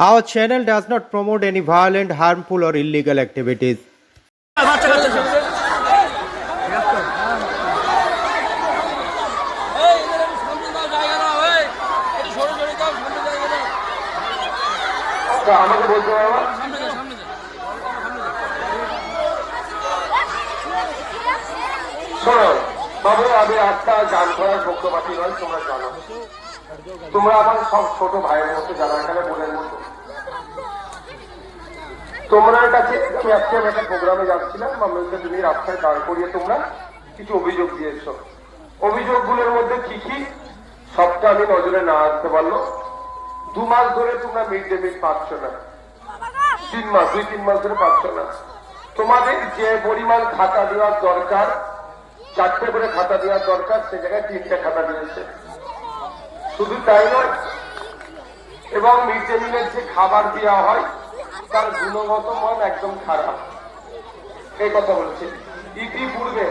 Our channel does not promote any violent, harmful, or illegal activities. আমাকে বলতে সামনে সামনে শোনো বাবু আমি একটা গান করার পক্ষপাতি নয় তোমরা জানো তোমরা আমার সব ছোট ভাইয়ের মতো যারা এখানে বোনের মতো তোমরা কাছে আমি আজকে আমি একটা প্রোগ্রামে যাচ্ছিলাম বলছি, তুমি রাস্তায় দাঁড় করিয়ে তোমরা কিছু অভিযোগ দিয়েছ। অভিযোগগুলোর মধ্যে কি কি? সবটা আমি নজরে না আসতে পারল। দু মাস ধরে তোমরা মিড ডে মিল পাচ্ছ না। তিন মাস দুই তিন মাস ধরে পাচ্ছ না। তোমাদের যে পরিমাণ খাতা দেওয়ার দরকার চারটে করে খাতা দেওয়ার দরকার সে জায়গায় তিনটে খাতা দিয়েছে। শুধু তাই নয়, এবং মিড যে খাবার দেওয়া হয়, তার গুণগত মান একদম খারাপ। এই কথা বলছে। ইতিপূর্বে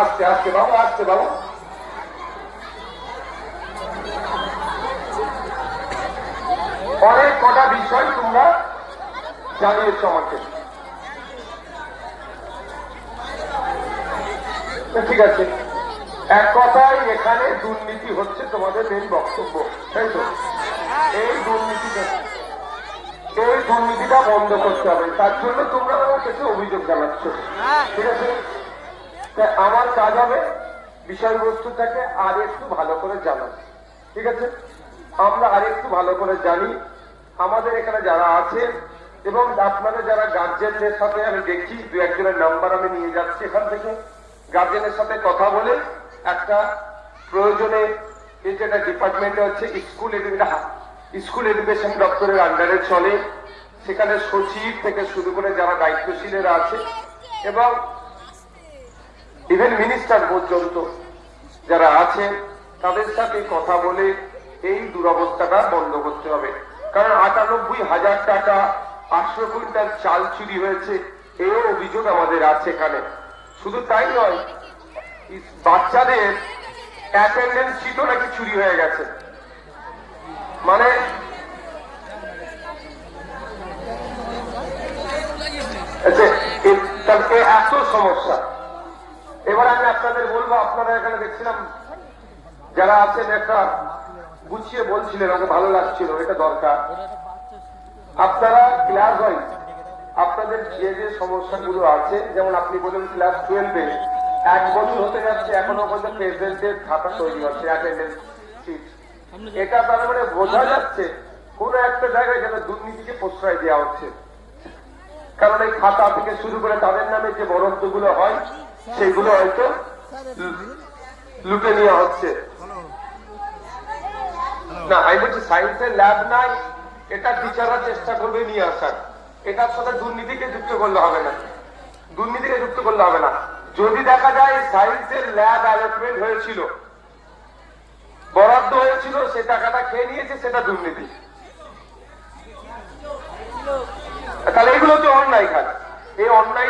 আসতে আসতে বাবু আসতে বাবু। অনেক কটা বিষয় তোমরা জানিয়েছ আমাকে। ঠিক আছে। এক কথায় এখানে দুর্নীতি হচ্ছে তোমাদের মেন বক্তব্য তাই তো? এই দুর্নীতিটা এই দুর্নীতিটা বন্ধ করতে হবে তার জন্য তোমরা আমার কাছে অভিযোগ জানাচ্ছ। ঠিক আছে? আমার কাজ হবে বিষয়বস্তুটাকে আর একটু ভালো করে জানা। ঠিক আছে? আমরা আর একটু ভালো করে জানি। আমাদের এখানে যারা আছে এবং আপনাদের যারা গার্জেনদের সাথে আমি দেখি দু একজনের নাম্বার আমি নিয়ে যাচ্ছি এখান থেকে। গার্জেনের সাথে কথা বলে একটা প্রয়োজনে যে একটা ডিপার্টমেন্টে হচ্ছে স্কুল স্কুল এডুকেশন দপ্তরের আন্ডারে চলে। সেখানে সচিব থেকে শুরু করে যারা দায়িত্বশীলেরা আছে এবং ইভেন মিনিস্টার পর্যন্ত যারা আছে, তাদের সাথে কথা বলে এই দুরবস্থাটা বন্ধ করতে হবে। কারণ আটানব্বই হাজার টাকা আটশো কুইন্টাল চাল চুরি হয়েছে এই অভিযোগ আমাদের আছে এখানে। শুধু তাই নয় বাচ্চাদের অ্যাটেন্ডেন্স শিটও নাকি চুরি হয়ে গেছে। মানে আচ্ছা, এত সমস্যা। এবার আমি আপনাদের বলব আপনারা এখানে দেখছিলাম যারা আছেন একটা গুছিয়ে বলছিলেন আমাকে ভালো লাগছিল এটা দরকার। আপনারা ক্লাস হয় আপনাদের যে যে সমস্যাগুলো আছে যেমন আপনি বলেন ক্লাস টুয়েলভে এক বছর হতে যাচ্ছে, এখনও পর্যন্ত প্রেসিডেন্টের খাতা তৈরি হচ্ছে অ্যাটেন্ডেন্স এটা তার মানে বোঝা যাচ্ছে, কোন একটা জায়গায় যেন দুর্নীতিকে প্রশ্রয় দেওয়া হচ্ছে। কারণ এই খাতা থেকে শুরু করে তাদের নামে যে বরাদ্দগুলো হয়, সেগুলো হয়তো লুটে নেওয়া হচ্ছে। না, আমি বলছি সায়েন্সের ল্যাব নাই, এটা টিচাররা চেষ্টা করবে নিয়ে আসার। এটার সাথে দুর্নীতিকে যুক্ত করলে হবে না। দুর্নীতিকে যুক্ত করলে হবে না। যদি দেখা যায় সায়েন্সের ল্যাব অ্যালটমেন্ট হয়েছিল, বরাদ্দ হয়েছিল, সে টাকাটা খেয়ে নিয়েছে, সেটা দুর্নীতি। তাহলে এগুলো তো অন্যায় কাজ এই অন্যায়